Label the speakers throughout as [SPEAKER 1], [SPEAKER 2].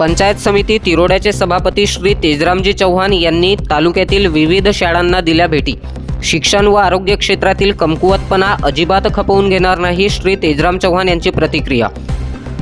[SPEAKER 1] पंचायत समिती तिरोड्याचे सभापती श्री तेजरामजी चव्हाण यांनी तालुक्यातील विविध शाळांना दिल्या भेटी. शिक्षण व आरोग्य क्षेत्रातील कमकुवतपणा अजिबात खपवून घेणार नाही श्री तेजराम चव्हाण यांची प्रतिक्रिया.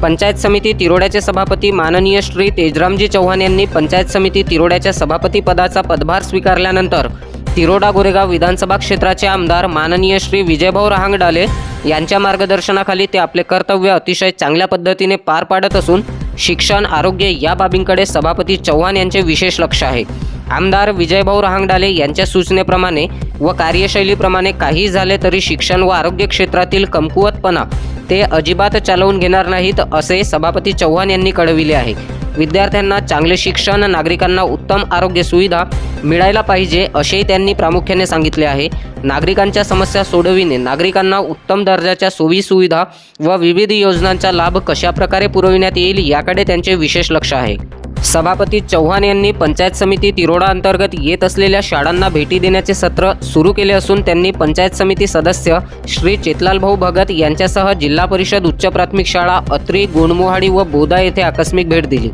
[SPEAKER 1] पंचायत समिती तिरोड्याचे सभापती माननीय श्री तेजरामजी चव्हाण यांनी पंचायत समिती तिरोड्याच्या सभापती पदाचा पदभार स्वीकारल्यानंतर तिरोडा गोरेगाव विधानसभा क्षेत्राचे आमदार माननीय श्री विजयभाऊ रहांगडाले यांच्या मार्गदर्शनाखाली ते आपले कर्तव्य अतिशय चांगल्या पद्धतीने पार पाडत असून शिक्षण आरोग्य या बाबींकडे सभापती चव्हाण यांचे विशेष लक्ष आहे. आमदार विजयभाऊ रहांगडाले यांच्या सूचनेप्रमाणे व कार्यशैलीप्रमाणे काही झाले तरी शिक्षण व आरोग्य क्षेत्रातील कमकुवतपणा ते अजिबात चालवून घेणार नाहीत असे सभापती चव्हाण यांनी कळविले आहे. विद्यार्थ्यांना चांगले शिक्षण नागरिकांना उत्तम आरोग्य सुविधा मिळायला पाहिजे असेही त्यांनी प्रामुख्याने सांगितले आहे. नागरिकांच्या समस्या सोडविणे नागरिकांना उत्तम दर्जाच्या सोयीसुविधा व विविध योजनांचा लाभ कशाप्रकारे पुरविण्यात येईल याकडे त्यांचे विशेष लक्ष आहे. सभापती चव्हाण यांनी पंचायत समिती तिरोडा अंतर्गत येत असलेल्या शाळांना भेटी देण्याचे सत्र सुरू केले असून त्यांनी पंचायत समिती सदस्य श्री चेतलाल भाऊ भगत यांच्यासह जिल्हा परिषद उच्च प्राथमिक शाळा अत्री गोंडमोहाडी व बोदा येथे आकस्मिक भेट दिली.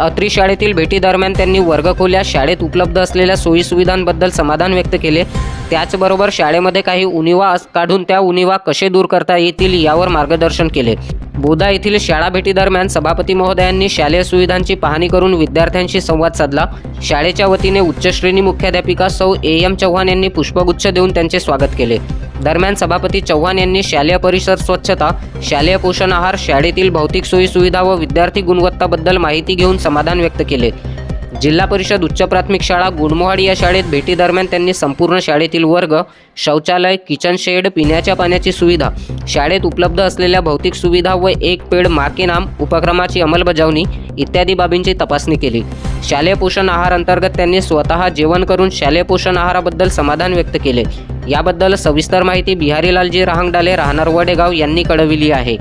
[SPEAKER 1] अत्री शाळेतील भेटीदरम्यान त्यांनी वर्गखोल्या शाळेत उपलब्ध असलेल्या सोयीसुविधांबद्दल समाधान व्यक्त केले. त्याचबरोबर शाळेमध्ये काही उणिवा काढून त्या उणिवा कसे दूर करता येतील यावर मार्गदर्शन केले. बोधा येथील शाळा भेटीदरम्यान सभापती महोदयांनी शालेय सुविधांची पाहणी करून विद्यार्थ्यांशी संवाद साधला. शाळेच्या वतीने उच्चश्रेणी मुख्याध्यापिका सौ ए एम चव्हाण यांनी पुष्पगुच्छ देऊन त्यांचे स्वागत केले. दरम्यान सभापती चव्हाण यांनी शालेय परिसर स्वच्छता शालेय पोषण आहार शाळेतील भौतिक सोयी सुविधा व विद्यार्थी गुणवत्ताबद्दल माहिती घेऊन समाधान व्यक्त केले. जिल्हा परिषद उच्च प्राथमिक शाळा गुडमोहाडी या शाळेत भेटीदरम्यान त्यांनी संपूर्ण शाळेतील वर्ग शौचालय किचन शेड पिण्याच्या पाण्याची सुविधा शाळेत उपलब्ध असलेल्या भौतिक सुविधा व एक पेड माके नाम उपक्रमाची अंमलबजावणी इत्यादी बाबींची तपासणी केली. शालेय पोषण आहार अंतर्गत त्यांनी स्वतः जेवण करून शालेय पोषण आहाराबद्दल समाधान व्यक्त केले. याबद्दल सविस्तर माहिती बिहारीलालजी रहांगडाले राहणार वडेगाव यांनी कळविली आहे.